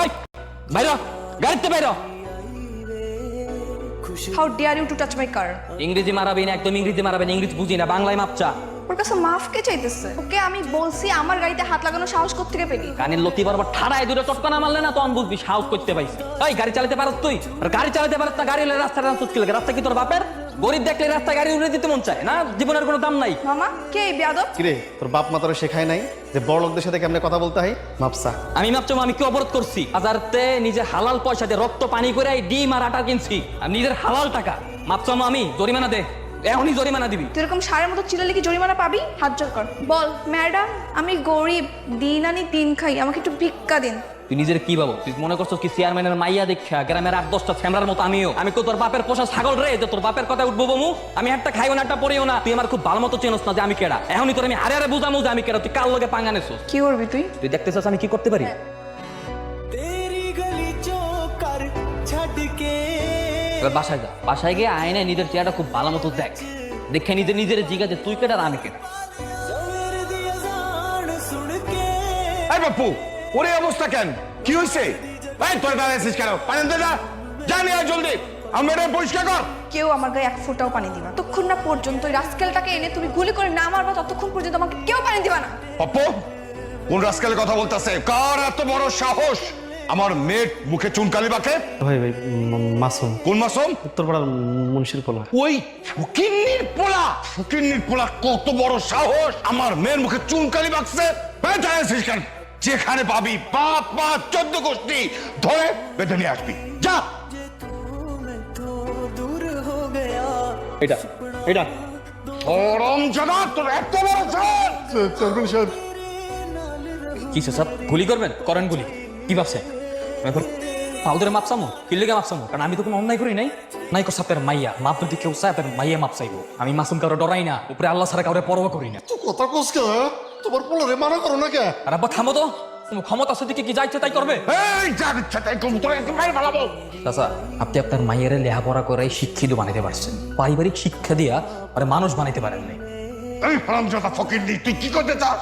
এই বাইরো গাড়িতে বাইরো। How dare you to touch my car ইংরেজি মারাবি না একদম ইংরেজি মারাবেন ইংরেজি বুঝি না বাংলায় মাপচা। ওর কাছে মাফ কে চাইতেছে? ওকে আমি বলছি আমার গাড়িতে হাত লাগানো সাহস থেকে পেলি? কানের লতি বরাবর ঠাড়ায় দূরে চটকানা মারলে না তখন বুঝবি সাহস করতে পাইছি। এই গাড়ি চালাতে পারত তুই? আর গাড়ি চালাতে পারত না গাড়ি চুটকি লাগে। রাস্তা কি তোর বাপের? গরিব দেখলে রাস্তা গাড়ি উড়ে দিতে মন চায় না? জীবনের কোনো দাম নাই। মামা কে এই বেয়াদব? কিরে তোর বাপ মা তোর শেখায় নাই যে বড় লোকদের সাথে কেমনে কথা বলতে হয়? মাপসা আমি ভাবছ আমি কি অবরোধ করছি? হাজারতে নিজের হালাল পয়সা দিয়ে রক্ত পানি করে এই ডিম আর আটা কিনছি। আর নিজের হালাল টাকা। মাপছো আমি জরিমানা দে। এখনই জরিমানা দিবি। তুই এরকম সারের মতো চিলালে কি জরিমানা পাবি? হাত জোর কর। বল ম্যাডাম আমি গরিব দিন আনি দিন খাই আমাকে একটু ভিক্ষা দিন। তুই নিজের কি ভাবো? তুই মনে করছ কি চেয়ারম্যানের মাইয়া দেখা গ্রামের আট দশটা ছ্যামরার মতো আমিও? আমি তো তোর বাপের পোষা ছাগল রে? তোর বাপের কথা উঠবো বমু? আমি একটা খাইও না হাটটা পড়িও না। তুই আমার খুব ভালো মতো চেনস না যে আমি কেডা। এখনই তোর আমি আরে আরে বুঝামু যে আমি কেডা। তুই কার লগে পাঙ্গা নেছো কি করবি তুই? তুই দেখতেছস আমি কি করতে পারি? হ্যাঁ। বাসায় যা। বাসায় গিয়ে আয়নে নিজের চেহারাটা খুব ভালো মতো দেখ। দেখে নিজে নিজের জিগা যে তুই কেডা আমি কেডা। বাপু ওরে অবস্থা কেন? কি হয়েছে এই তোর দাঁড়াইছিস কেন? পানি দে না। জানি আর জলদি। আমরা এটা পরিষ্কার কর। কেউ আমার গায়ে এক ফোঁটাও পানি দিবা ততক্ষণ না পর্যন্ত ওই রাস্কেলটাকে এনে তুমি গুলি করে না মারবা ততক্ষণ পর্যন্ত আমাকে কেউ পানি দিবা না। পাপ্পু কোন রাস্কালের কথা বলতেছে? কার এত বড় সাহস? আমার মেয়ের মুখে চুনকালি বাকে? ভাই ভাই ম- মাসুম। কোন মাসুম? উত্তরপাড়ার মুন্সির পোলা। ওই ফকিন্নির পোলা! ফকিন্নির পোলা কত বড় সাহস! আমার মেয়ের মুখে চুনকালি বাকছে। এই দাঁড়াইছিস কেন? যেখানে পাবি পাঁচ পাঁচ চোদ্দ গোষ্ঠী ধরে বেঁধে নিয়ে আসবি। যা। এটা এটা। করবেন গুলি কি মাপ কারণ আমি তো কোনো অন্যায় করি নাই। নাই করছে মাইয়া। মাপ যদি কেউ চায় মাইয়া মাপ চাইব। আমি মাসুম কারও ডরাই না। উপরে আল্লাহ ছাড়া কারও পরোয়া করি না। কথা তোমার পোলারে মানা করো না কে? আর আব্বা থামো তো। তোমার ক্ষমতা আছে দিকে কি যা ইচ্ছে তাই করবে? এই ইচ্ছা তাই করব তোর একদম মায়ের চাচা আপনি আপনার মায়ের লেহাপড়া করে শিক্ষিত বানাইতে পারছেন। পারিবারিক শিক্ষা দিয়া আর মানুষ বানাইতে পারেন নাই। এই হারামজাদা ফকিন্নি তুই কি করতে চাস?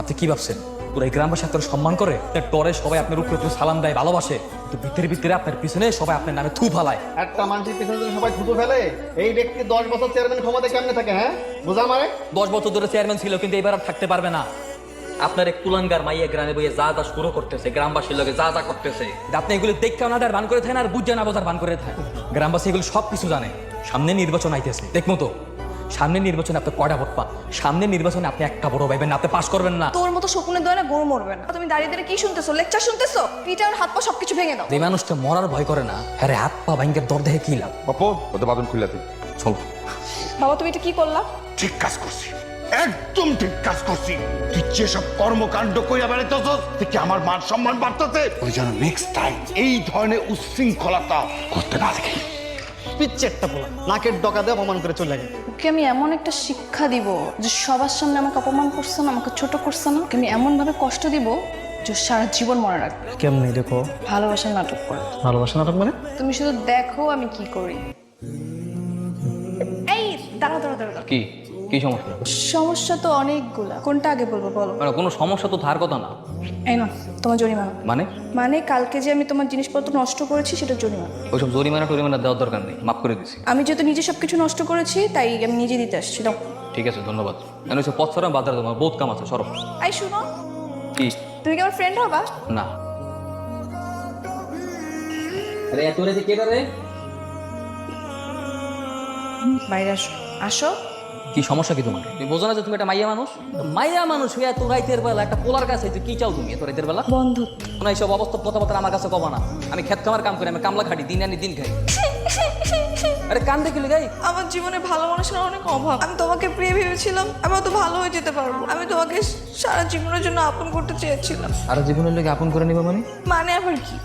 আপনি কি ভাবছেন? পুরো গ্রামবাসী আপনার সম্মান করে? তার টরে সবাই আপনার উপরে উপরে সালাম দেয় ভালোবাসে। কিন্তু ভিতরে ভিতরে আপনার পিছনে সবাই আপনার নামে থু ফালায়। একটা মানুষের পিছনে যদি সবাই থুতু ফেলে এই ব্যক্তি দশ বছর চেয়ারম্যান ক্ষমতা কেমনে থাকে হ্যাঁ? বোঝা মারে দশ বছর ধরে চেয়ারম্যান ছিল কিন্তু এবার আর থাকতে পারবে না। আপনার এক কুলাঙ্গার মাইয়া গ্রামে বইয়ে যা যা শুরু করতেছে গ্রামবাসীর লোকে যা যা করতেছে। আপনি এগুলো দেখতে না দেয় ভান করে থাকেন আর বুঝে না বোঝার ভান করে থাকে গ্রামবাসী এগুলো সব কিছু জানে। সামনে নির্বাচন আইতেছে। দেখব তো সামনে নির্বাচনে আপনি কয়টা ভোট পান? সামনে নির্বাচনে আপনি একটা বড় পাইবেন না আপনি পাস করবেন না। তোর মতো শকুনের দয় না গরু মরবে না। তুমি দাঁড়িয়ে দাঁড়িয়ে কি শুনতেছো? লেকচার শুনতেছো? পিটার হাত পা সবকিছু ভেঙে দাও। যে মানুষটা মরার ভয় করে না হ্যাঁ রে, হাত পা ভাঙ্গের দর দেখে কি লাভ? বাপু ওদের বাদন খুলে দিই চল। বাবা তুমি এটা কি করলা? ঠিক কাজ করছি। একদম ঠিক কাজ করছি। তুই যেসব কর্মকাণ্ড কইরা বেড়াইতেছস তুই কি আমার মান সম্মান বাড়তেছে। ওই যেন নেক্সট টাইম এই ধরনের উচ্ছৃঙ্খলতা করতে না দেখি। পিচ্ছে একটা পোলা। নাকের ডকা দিয়ে অপমান করে চলে গেছে ওকে আমি এমন একটা শিক্ষা দিব যে সবার সামনে আমাকে অপমান করছে না আমাকে ছোট করছে না। ওকে আমি এমন ভাবে কষ্ট দিব যে ও সারা জীবন মনে রাখবে। কেমনে দেখো? ভালোবাসার নাটক করে। ভালোবাসা নাটক মানে? তুমি শুধু দেখো আমি কি করি। এই দাঁড়া দাঁড়া দাঁড়া। কি? কি সমস্যা? সমস্যা তো অনেকগুলা। কোনটা আগে বলব বলো? কোনো সমস্যা তো ধার কথা না। এই না তোমার জরিমানা। মানে? মানে কালকে যে আমি তোমার জিনিসপত্র নষ্ট করেছি সেটা জরিমানা। ওইসব জরিমানা টরিমানা দেওয়ার দরকার নেই মাফ করে দিছি। আমি যেহেতু নিজে সবকিছু নষ্ট করেছি তাই আমি নিজে দিতে আসছি দাও। ঠিক আছে ধন্যবাদ। আমি হচ্ছে পথ সরাম বাজারে তোমার বহুত কাম আছে সরব আই শুনো। কি? তুমি কি আমার ফ্রেন্ড হবা? না। আরে এত রাতে কে রে? বাইরে আসো। আসো। কি সমস্যা কি তোমার? তুমি বোঝো না যে তুমি একটা মাইয়া মানুষ? মাইয়া মানুষ হয়ে এত রাইতের বেলা একটা পোলার কাছে যে কি চাও তুমি? এত রাইতের বেলা? বন্ধু। কোনো এইসব অবস্থা কথাবার্তা আমার কাছে কবা না। আমি খেত খামার কাম করি আমি কামলা খাটি দিন আনি দিন খাই। আরে কান দেখিলি গাই আমার জীবনে ভালো মানুষের অনেক অভাব। আমি তোমাকে প্রিয় ভেবেছিলাম আমি অত ভালো হয়ে যেতে পারব আমি তোমাকে সারা জীবনের জন্য আপন করতে চেয়েছিলাম। আর জীবনের লোক আপন করে নিবা মানে? মানে আবার কি?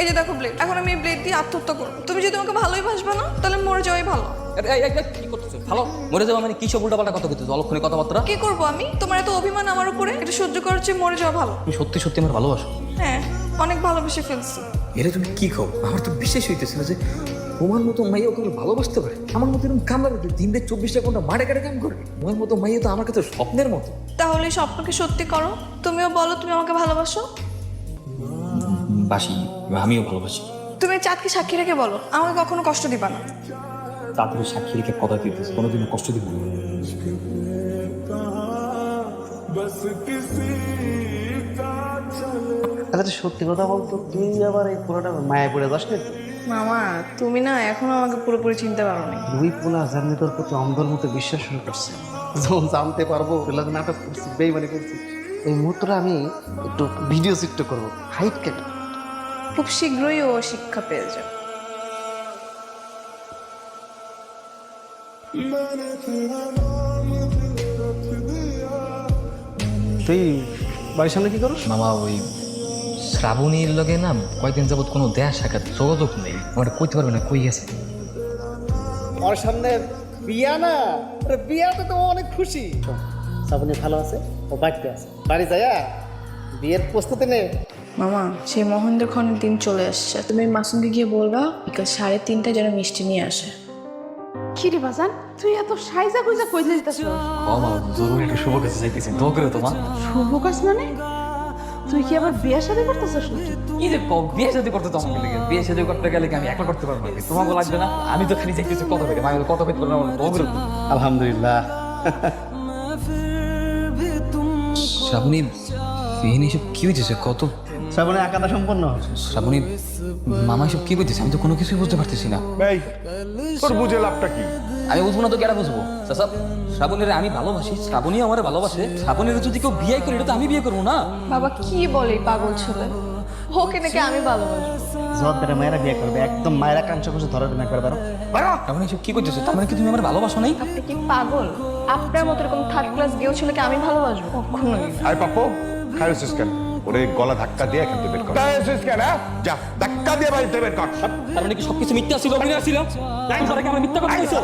এই যে দেখো ব্লেড এখন আমি এই ব্লেড দিয়ে আত্মহত্যা করব। তুমি যদি আমাকে ভালোই বাসবে না তাহলে মরে যাওয়াই ভালো। কি করতেছো? ভালো? মরে যাবা মানে কি সব উল্টাপাল্টা কথা করতেছো অলক্ষণে কথাবার্তা? কি করব আমি? তোমার এত অভিমান আমার উপরে? এটা সহ্য করার চেয়ে মরে যাওয়া ভালো। তুমি সত্যি সত্যি আমার ভালোবাসো? হ্যাঁ অনেক ভালোবেসে ফেলছি। এটা তুমি কি খাও আমার তো বিশ্বাস যে তোমার মতো মাইয়া ওকে ভালোবাসতে পারে। আমার মতো এরকম দিন রাত চব্বিশটা ঘণ্টা মাঠে কাটে কাম করে তোমার মতো মাইয়া তো আমার কাছে স্বপ্নের মতো। তাহলে স্বপ্নকে সত্যি করো। তুমিও বলো তুমি আমাকে ভালোবাসো? বাসি আমিও ভালোবাসি। তুমি চাঁদকে সাক্ষী রেখে বলো। আমাকে কখনো কষ্ট দিবা না। তাড়াতাড়ি সাক্ষী রেখে কথা দিতেছে। কোনোদিনও কষ্ট দিব না। আচ্ছা সত্যি কথা বলতো তুই আবার এই পুরোটা মায়া পড়ে যাস না মামা তুমি না এখনও আমাকে পুরোপুরি চিনতে পারো নি দুই পোলা জানি তোর প্রতি অন্ধর মতো বিশ্বাস শুরু করছে। যখন জানতে পারব যে নাটক করছি বেইমানি করছি এই মুহূর্তটা আমি একটু ভিডিও চিত্র করব। হাইট কেটে খুব শীঘ্রই ও শিক্ষা পেয়ে যাবে। তুই বাড়ির সামনে কি করস? মামা ওই শ্রাবণীর লগে না কয়েকদিন যাবত কোনো দেয়া সাক্ষাৎ যোগাযোগ নেই। আমার কইতে পারবে না কই গেছে ওর সামনে বিয়া না? আরে বিয়াতে তো অনেক খুশি। শ্রাবণী ভালো আছে? ও বাড়িতে আছে। বাড়ি যায়া বিয়ের প্রস্তুতি নে। মামা সেই মহেন্দ্র খনের দিন চলে আসছে। তুমি মাসুমকে গিয়ে বলবা বিকাল সাড়ে তিনটায় যেন মিষ্টি নিয়ে আসে। কি রে বাজান তুই এত সাইজা কইজা কই দিতেছ মামা জরুরি একটা শুভ যাইতেছি তো করে তোমা শুভ কাজ মানে তুই কি আবার বিয়ে শাদী করতেছিস নাকি কি যে বিয়ে শাদী করতে তো আমাকে লেগে বিয়ে শাদী করতে গেলে কি আমি একলা করতে পারব নাকি তোমাকে লাগবে না আমি তো খালি যাইতেছি কত আমি কত পেতে পারব না তো করে আলহামদুলিল্লাহ শ্রাবণী সব কি কত শ্রাবণী আঁকাটা সম্পন্ন? শ্রাবণী মামা সব কি করতেছে আমি তো কোনো কিছুই বুঝতে পারতেছি না। এই তোর বুঝে লাভটা কি? আমি বুঝব না তো কেন বুঝব? চাচা শ্রাবণীর আমি ভালোবাসি শ্রাবণী আমার ভালোবাসে। শ্রাবণীর যদি কেউ বিয়ে করে এটা তো আমি বিয়ে করব না। বাবা কি বলে পাগল ছেলে? ওকে নাকি আমি ভালোবাসবো জবাবদারে মায়েরা বিয়ে করবে একদম মায়েরা কাঞ্চা খুশি ধরার না। একবার বারো শ্রাবণী সব কি করতেছে? তার মানে কি তুমি আমার ভালোবাসো নাই? আপনি কি পাগল? আপনার মতো এরকম থার্ড ক্লাস গেও ছেলেকে আমি ভালোবাসবো? কখনোই। পাপ্পু খাইছিস কেন? ওরে গলা ধাক্কা দিয়ে এখান থেকে বের কর। খাইছিস কেন হ্যাঁ? যা ধাক্কা দিয়ে বাড়িতে বের কর। তার মানে কি সবকিছু মিথ্যা ছিল অভিনয় ছিল তাই কি আমার মিথ্যা কথা বলছো?